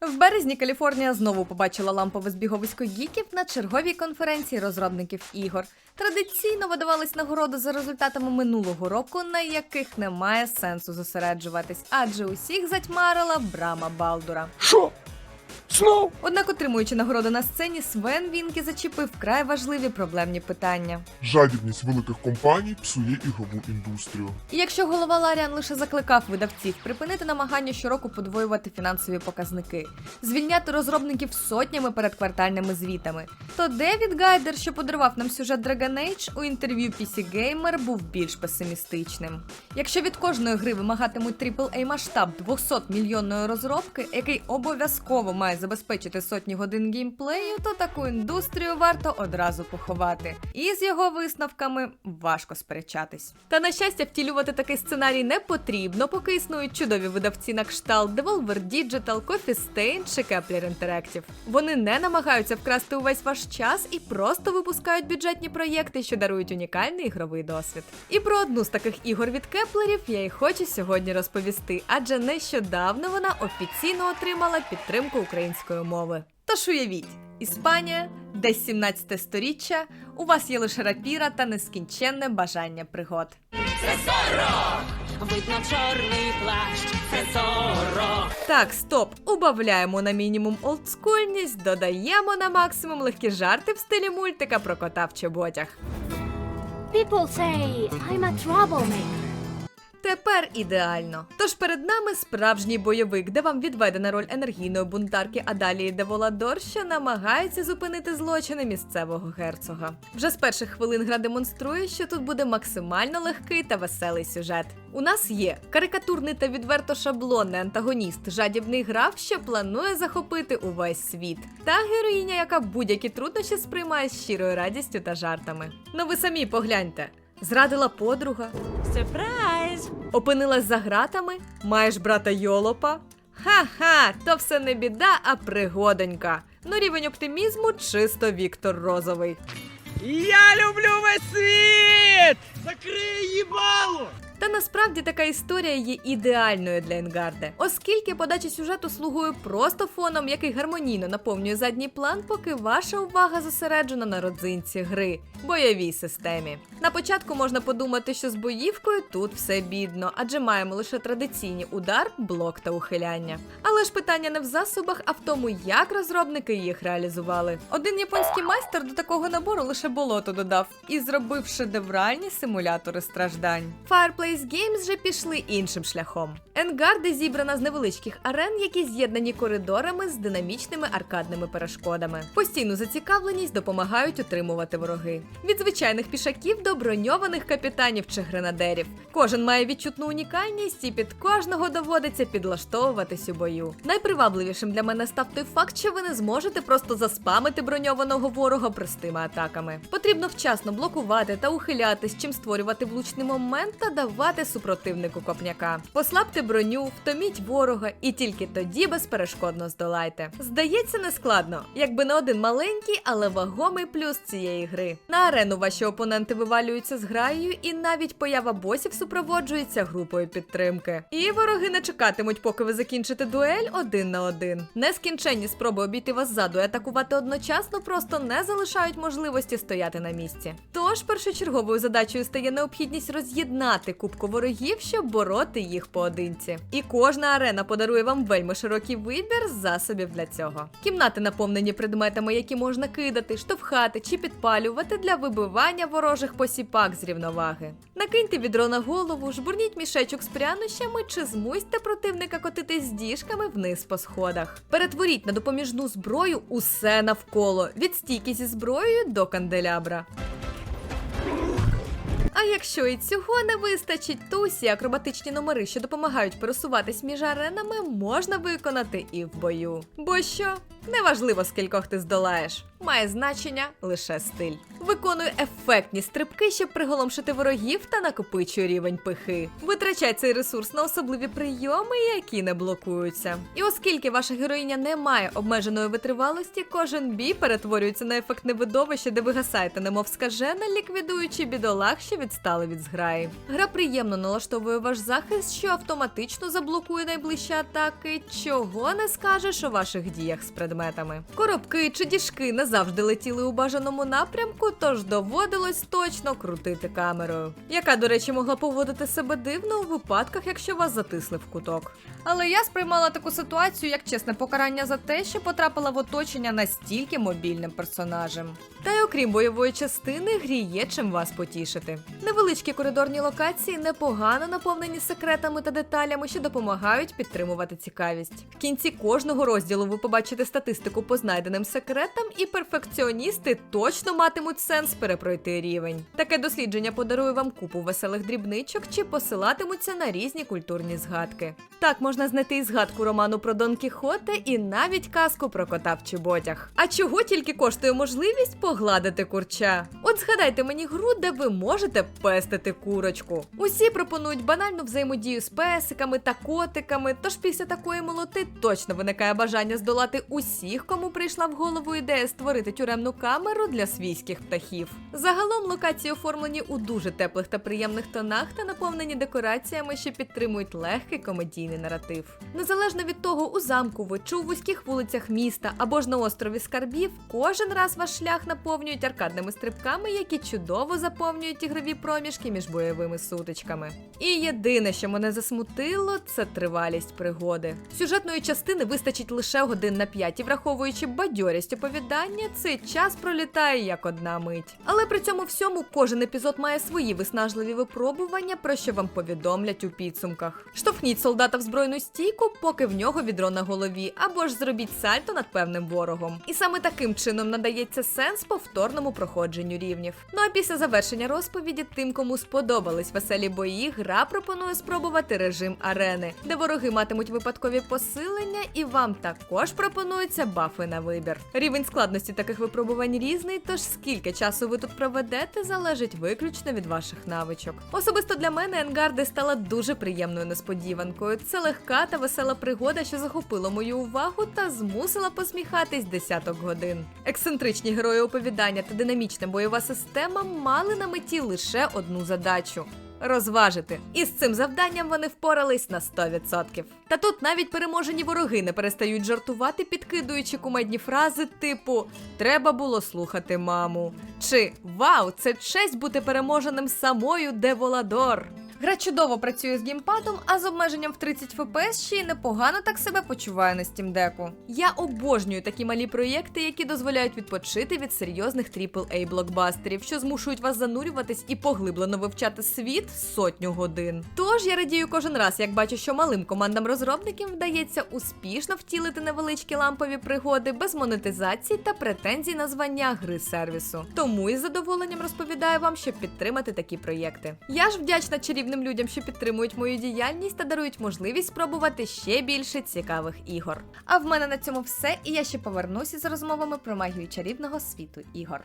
В березні Каліфорнія знову побачила лампове збіговисько гіків на черговій конференції розробників ігор. Традиційно видавались нагороди за результатами минулого року, на яких немає сенсу зосереджуватись, адже усіх затьмарила брама Балдура. Що? Знов? Однак, отримуючи нагороду на сцені, Свен Вінкі зачепив вкрай важливі проблемні питання. Жадібність великих компаній псує ігрову індустрію. І якщо голова Ларіан лише закликав видавців припинити намагання щороку подвоювати фінансові показники, звільняти розробників сотнями перед квартальними звітами, то Девід Гайдер, що подарував нам сюжет Dragon Age, у інтерв'ю PC Gamer був більш песимістичним. Якщо від кожної гри вимагатимуть AAA масштаб 200 мільйонної розробки, який обов'язково має забезпечити сотні годин геймплею, то таку індустрію варто одразу поховати. І з його висновками важко сперечатись. Та на щастя, втілювати такий сценарій не потрібно, поки існують чудові видавці на кшталт Devolver Digital, Coffee Stain чи Kepler Interactive. Вони не намагаються вкрасти увесь ваш час і просто випускають бюджетні проєкти, що дарують унікальний ігровий досвід. І про одну з таких ігор від Кеплерів я й хочу сьогодні розповісти, адже нещодавно вона офіційно отримала підтримку української мови. Тож уявіть, Іспанія, десь 17 сторіччя, у вас є лише рапіра та нескінченне бажання пригод. Видно чорний плащ, це зоро. Так, стоп, убавляємо на мінімум олдскульність, додаємо на максимум легкі жарти в стилі мультика про кота в чоботях. People say I'm a troublemaker. Тепер ідеально. Тож перед нами справжній бойовик, де вам відведена роль енергійної бунтарки Адалії Деволадор, що намагається зупинити злочини місцевого герцога. Вже з перших хвилин гра демонструє, що тут буде максимально легкий та веселий сюжет. У нас є карикатурний та відверто шаблонний антагоніст, жадібний граф, що планує захопити увесь світ, та героїня, яка будь-які труднощі сприймає з щирою радістю та жартами. Ну ви самі погляньте. Зрадила подруга, Сюрприз! Опинилась за гратами? Маєш брата Йолопа? Ха-ха, то все не біда, а пригодонька. Ну, рівень оптимізму чисто Віктор Розовий. Я люблю весь світ! Закрий їбало! Та насправді така історія є ідеальною для Енгарде, оскільки подача сюжету слугує просто фоном, який гармонійно наповнює задній план, поки ваша увага зосереджена на родзинці гри бойовій системі. На початку можна подумати, що з боївкою тут все бідно, адже маємо лише традиційні удар, блок та ухиляння. Але ж питання не в засобах, а в тому, як розробники їх реалізували. Один японський майстер до такого набору лише болото додав і зробив шедевральні симулятори страждань. Fireplace Games же пішли іншим шляхом. Енгарди зібрана з невеличких арен, які з'єднані коридорами з динамічними аркадними перешкодами. Постійну зацікавленість допомагають утримувати вороги. Від звичайних пішаків до броньованих капітанів чи гренадерів. Кожен має відчутну унікальність, і під кожного доводиться підлаштовуватись у бою. Найпривабливішим для мене став той факт, що ви не зможете просто заспамити броньованого ворога простими атаками. Потрібно вчасно блокувати та ухилятись, чим створювати влучний момент та давати супротивнику копняка. Послабте броню, втоміть ворога, і тільки тоді безперешкодно здолайте. Здається, не складно, якби не один маленький, але вагомий плюс цієї гри. На арену ваші опоненти вивалюються з граєю, і навіть поява босів супроводжується групою підтримки. І вороги не чекатимуть, поки ви закінчите дуель один на один. Нескінченні спроби обійти вас ззаду і атакувати одночасно просто не залишають можливості стояти на місці. Тож першочерговою задачею стає необхідність роз'єднати кубку ворогів, щоб бороти їх поодинці. І кожна арена подарує вам вельми широкий вибір засобів для цього. Кімнати наповнені предметами, які можна кидати, штовхати чи підпалювати для вибивання ворожих посіпак з рівноваги. Накиньте відро на голову, жбурніть мішечок з прянощами чи змусьте противника котити з діжками вниз по сходах. Перетворіть на допоміжну зброю усе навколо від стійки зі зброєю до канделябра. Якщо і цього не вистачить, то усі акробатичні номери, що допомагають пересуватись між аренами, можна виконати і в бою. Бо що? Неважливо, скількох ти здолаєш. Має значення лише стиль. Виконуй ефектні стрибки, щоб приголомшити ворогів та накопичує рівень пихи. Витрачай цей ресурс на особливі прийоми, які не блокуються. І оскільки ваша героїня не має обмеженої витривалості, кожен бій перетворюється на ефектне видовище, де ви гасаєте, немов скажена, ліквідуючи бідолах, що відстали від зграї. Гра приємно налаштовує ваш захист, що автоматично заблокує найближчі атаки, чого не скажеш у ваших діях з предметами. Коробки чи діжки не завжди летіли у бажаному напрямку, тож доводилось точно крутити камерою, яка, до речі, могла поводити себе дивно у випадках, якщо вас затисли в куток. Але я сприймала таку ситуацію як чесне покарання за те, що потрапила в оточення настільки мобільним персонажем. Та й окрім бойової частини, грі є чим вас потішити. Невеличкі коридорні локації непогано наповнені секретами та деталями, що допомагають підтримувати цікавість. В кінці кожного розділу ви побачите статистику по знайденим секретам, і перфекціоністи точно матимуть сенс перепройти рівень. Таке дослідження подарує вам купу веселих дрібничок чи посилатимуться на різні культурні згадки. Так можна знайти і згадку роману про Дон Кіхоте і навіть казку про кота в чоботях. А чого тільки коштує можливість погладити курча? От згадайте мені гру, де ви можете пестити курочку. Усі пропонують банальну взаємодію з песиками та котиками. Тож після такої молоти точно виникає бажання здолати усіх, кому прийшла в голову ідея створити тюремну камеру для свійських птахів. Загалом локації оформлені у дуже теплих та приємних тонах та наповнені декораціями, що підтримують легкий комедійний наратив. Незалежно від того, у замку ви чи у вузьких вулицях міста або ж на острові скарбів, кожен раз ваш шлях наповнюють аркадними стрибками, які чудово заповнюють ігрові проміжки між бойовими сутичками. І єдине, що мене засмутило, це тривалість пригоди. Сюжетної частини вистачить лише годин на п'ять, і враховуючи бадьорість оповідання, цей час пролітає як одна мить. Але при цьому всьому кожен епізод має свої виснажливі випробування, про що вам повідомлять у підсумках. Штовхніть солдата в збройну стійку, поки в нього відро на голові, або ж зробіть сальто над певним ворогом. І саме таким чином надається сенс повторному проходженню рівнів. Ну а після завершення розповіді, тим, кому сподобались веселі бої, гра пропонує спробувати режим арени, де вороги матимуть випадкові посилення, і вам також пропонуються бафи на вибір. Рівень складності таких випробувань різний, тож скільки часу ви тут проведете, залежить виключно від ваших навичок. Особисто для мене Енгарди стала дуже приємною несподіванкою. Це легка та весела пригода, що захопила мою увагу та змусила посміхатись десяток годин. Ексцентричні герої оповідання та динамічна бойова система мали на меті лише одну задачу. Розважити. І з цим завданням вони впорались на 100%. Та тут навіть переможені вороги не перестають жартувати, підкидуючи кумедні фрази типу Треба було слухати маму. Чи Вау, це честь бути переможеним самою Деволадор. Гра чудово працює з геймпадом, а з обмеженням в 30 FPS ще й непогано так себе почуває на Steam Deck. Я обожнюю такі малі проєкти, які дозволяють відпочити від серйозних aaa блокбастерів, що змушують вас занурюватись і поглиблено вивчати світ сотню годин. Тож я радію кожен раз, як бачу, що малим командам розробників вдається успішно втілити невеличкі лампові пригоди без монетизації та претензій на звання гри сервісу. Тому із задоволенням розповідаю вам, щоб підтримати такі проєкти. Я ж вдячна чарівним людям, що підтримують мою діяльність та дарують можливість спробувати ще більше цікавих ігор. А в мене на цьому все, і я ще повернуся з розмовами про магію чарівного світу ігор.